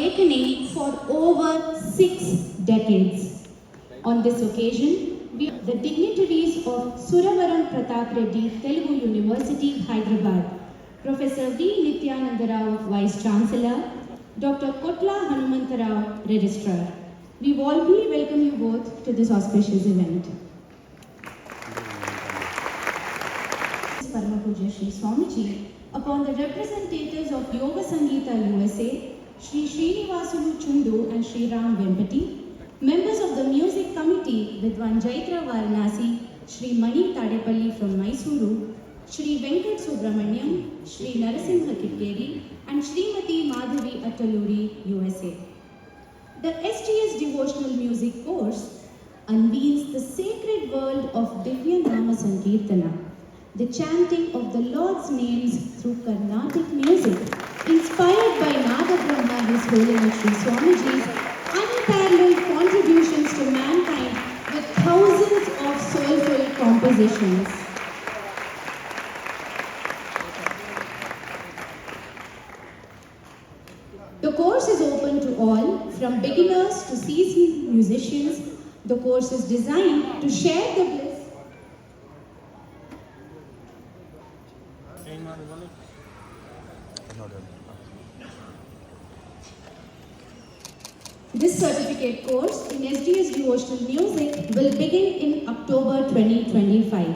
awakening for over six decades. On this occasion, we the dignitaries of Suravaram Pratap Reddy Telugu University, Hyderabad, Professor V. Nityananda Rao, Vice Chancellor, Dr. Kotla Hanumantarao, Registrar. We warmly welcome you both to this auspicious event. Swamiji upon the representatives of Yoga Sangeeta USA, Sri Srinivasulu Chundu and Sri Ram Vempati, members of the music committee Vidwan Jaitra Varanasi, Sri Mani Tadepalli from Mysuru, Sri Venkat Subramaniam, Sri Narasimha Kikkeri and Srimati Madhavi Attaluri, USA. The STS devotional music course unveils the sacred world of Divya Nama Sankirtana, the chanting of the Lord's names through Carnatic music, inspired Holiness Swamiji's unparalleled contributions to mankind with thousands of soulful compositions. The course is open to all, from beginners to seasoned musicians. The course is designed to share the bliss This certificate course in SDS Devotional Music will begin in October 2025.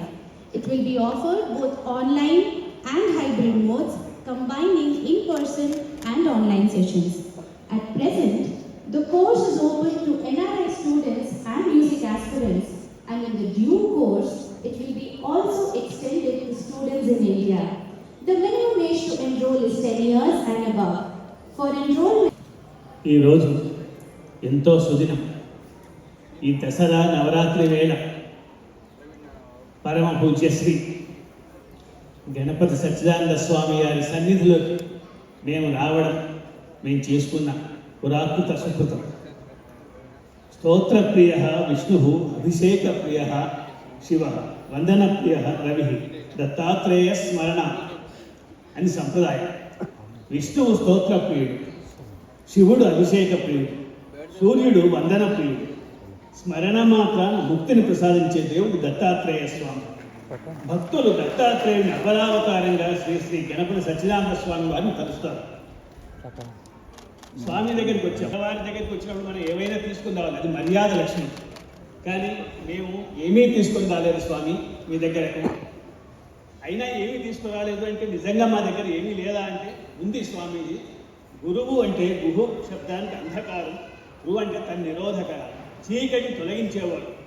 It will be offered both online and hybrid modes, combining in-person and online sessions. At present, the course is open to NRI students and music aspirants, and in the due course, it will be also extended to students in India. The minimum age to enroll is 10 years and above. ఈరోజు ఎంతో సుదినం. ఈ దసరా నవరాత్రి వేళ పరమ పూజ్యశ్రీ గణపతి సచ్చిదానంద స్వామి గారి సన్నిధిలోకి మేము రావడం మేము చేసుకున్న పురాకృత సుకృతం. స్తోత్రప్రియ విష్ణు అభిషేక ప్రియ శివ వందన ప్రియ రవి దత్తాత్రేయ స్మరణ అని సంప్రదాయం. విష్ణువు స్తోత్రప్రియుడు శివుడు అభిషేక ప్రియుడు సూర్యుడు వందన ప్రియుడు. స్మరణ మాత్ర ముక్తిని ప్రసాదించే దేవుడు దత్తాత్రేయ స్వామి. భక్తులు దత్తాత్రేయుని అపరావతారంగా శ్రీ శ్రీ గణపతి సచ్చిదానంద స్వామి వారిని కలుస్తారు. స్వామి దగ్గరికి వచ్చి. అమ్మవారి దగ్గరికి వచ్చినప్పుడు మనం ఏమైనా తీసుకుని రావాలి. అది మర్యాద లక్ష్మి. కానీ మేము ఏమీ తీసుకొని రాలేదు స్వామి మీ దగ్గరకు. అయినా ఏమీ తీసుకురాలేదు అంటే నిజంగా మా దగ్గర ఏమీ లేదా అంటే ఉంది స్వామీజీ. గురువు అంటే గుహు శబ్దానికి అంధకారం. గురువు అంటే తన నిరోధక. చీకటి తొలగించేవాడు.